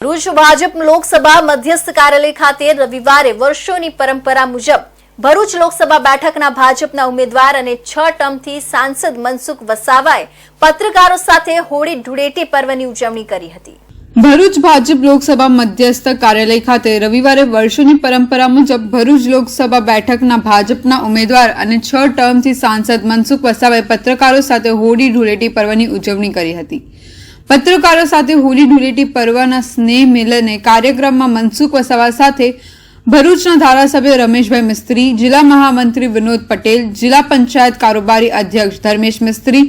ભરૂચ ભાજપ લોકસભા મધ્યસ્થ કાર્યાલય ખાતે રવિવારે વર્ષોની પરંપરા મુજબ ભરૂચ લોકસભા બેઠકના ભાજપના ઉમેદવાર અને છ ટર્મથી સાંસદ મનસુખ વસાવાએ પત્રકારો સાથે હોળી ધૂળેટી પર્વની ઉજવણી કરી હતી. ભરૂચ ભાજપ લોકસભા મધ્યસ્થ કાર્યાલય ખાતે રવિવારે વર્ષોની પરંપરા મુજબ ભરૂચ લોકસભા બેઠકના ભાજપના ઉમેદવાર અને છ ટર્મથી સાંસદ મનસુખ વસાવાએ પત્રકારો સાથે હોળી ધૂળેટી પર્વની ઉજવણી કરી હતી. પત્રકારો સાથે હોળી ધૂળેટી પર્વના સ્નેહ મિલને કાર્યક્રમમાં મનસુખ વસાવા સાથે ભરૂચના ધારાસભ્ય રમેશભાઈ મિસ્ત્રી, જિલ્લા મહામંત્રી વિનોદ પટેલ, જિલ્લા પંચાયત કારોબારી અધ્યક્ષ ધર્મેશ મિસ્ત્રી,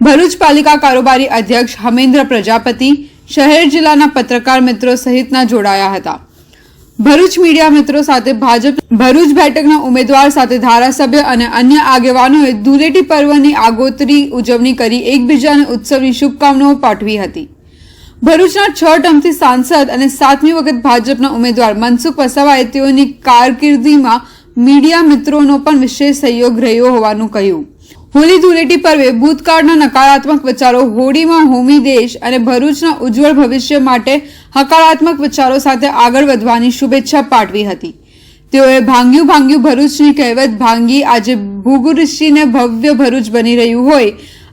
ભરૂચ પાલિકા કારોબારી અધ્યક્ષ હમેન્દ્ર પ્રજાપતિ, શહેર જિલ્લાના પત્રકાર મિત્રો સહિતના જોડાયા હતા. ભરૂચ મીડિયા મિત્રો સાથે ભાજપ ભરૂચ બેઠકના ઉમેદવાર સાથે ધારાસભ્ય અને અન્ય આગેવાનોએ ધૂળેટી પર્વની આગોતરી ઉજવણી કરી એકબીજાને ઉત્સવની શુભકામનાઓ પાઠવી હતી. ભરૂચના છ ટર્મથી સાંસદ અને સાતમી વખત ભાજપના ઉમેદવાર મનસુખ વસાવાએ તેઓની કારકિર્દીમાં મીડિયા મિત્રોનો પણ વિશેષ સહયોગ રહ્યો હોવાનું કહ્યું. હોળી ધૂળેટી પર્વે ભૂતકાળના નકારાત્મક વિચારો હોળીમાં હોમી દેશ અને ભરૂચના ઉજ્જવળ ભવિષ્ય માટે હકારાત્મક વિચારો સાથે આગળ વધવાની શુભેચ્છા પાઠવી હતી. તેઓએ ભાંગ્યું ભાંગ્યું ભરૂચની કહેવત ભાંગી આજે ભૂગુરુષિને ભવ્ય ભરૂચ બની રહ્યું હોય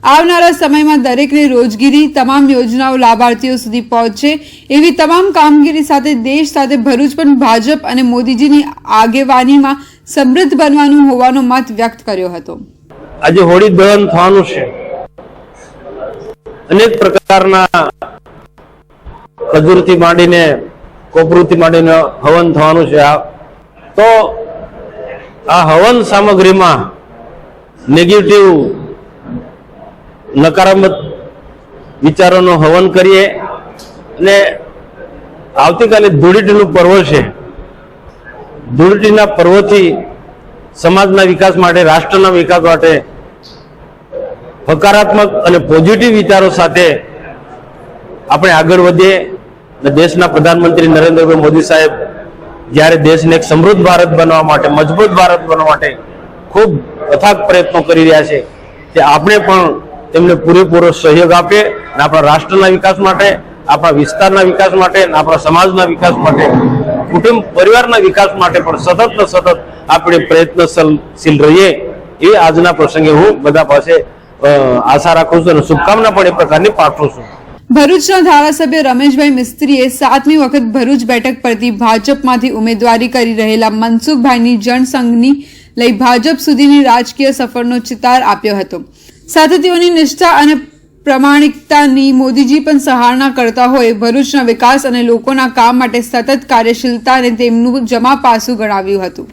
આવનારા સમયમાં દરેકને રોજગીરી, તમામ યોજનાઓ લાભાર્થીઓ સુધી પહોંચે એવી તમામ કામગીરી સાથે દેશ સાથે ભરૂચ પણ ભાજપ અને મોદીજીની આગેવાનીમાં સમૃદ્ધ બનવાનું હોવાનો મત વ્યક્ત કર્યો હતો. આજે હોળી દહન થવાનું છે. અનેક પ્રકારના ખજૂરથી માંડીને કોપરૂથી માંડીને હવન થવાનું છે. આ તો આ હવન સામગ્રીમાં નેગેટિવ નકારાત્મક વિચારોનું હવન કરીએ અને આવતીકાલે ધૂળેટીનું પર્વ છે. ધૂળેટીના પર્વથી સમાજના વિકાસ માટે, રાષ્ટ્રના વિકાસ માટે હકારાત્મક અને પોઝિટિવ વિચારો સાથે આપણે આગળ વધીએ અને દેશના પ્રધાનમંત્રી નરેન્દ્રભાઈ મોદી સાહેબ જ્યારે દેશને એક સમૃદ્ધ ભારત બનવા માટે, મજબૂત ભારત બનવા માટે ખૂબ અથાગ પ્રયત્નો કરી રહ્યા છે, તે આપણે પણ તેમને પૂરેપૂરો સહયોગ આપીએ અને આપણા રાષ્ટ્રના વિકાસ માટે, આપણા વિસ્તારના વિકાસ માટે આપણા સમાજના વિકાસ માટે, કુટુંબ પરિવારના વિકાસ માટે પણ સતત ને સતત આપણે પ્રયત્નશીલ રહીએ એ આજના પ્રસંગે હું બધા પાસે આશા રાખું છું અને શુભકામના પણ એ પ્રકારની પાઠવું છું. ભરૂચના ધારાસભ્ય રમેશભાઈ મિસ્ત્રીએ સાતમી વખત ભરૂચ બેઠક પરથી ભાજપમાંથી ઉમેદવારી કરી રહેલા મનસુખભાઈની જનસંઘની લઈ ભાજપ સુધીની રાજકીય સફરનો ચિતાર આપ્યો હતો. સાથે તેઓની નિષ્ઠા અને પ્રમાણિકતાની મોદીજી પણ સહારણા કરતા હોય ભરૂચના વિકાસ અને લોકોના કામ માટે સતત કાર્યશીલતાને તેમનું જમા પાસું ગણાવ્યું હતું.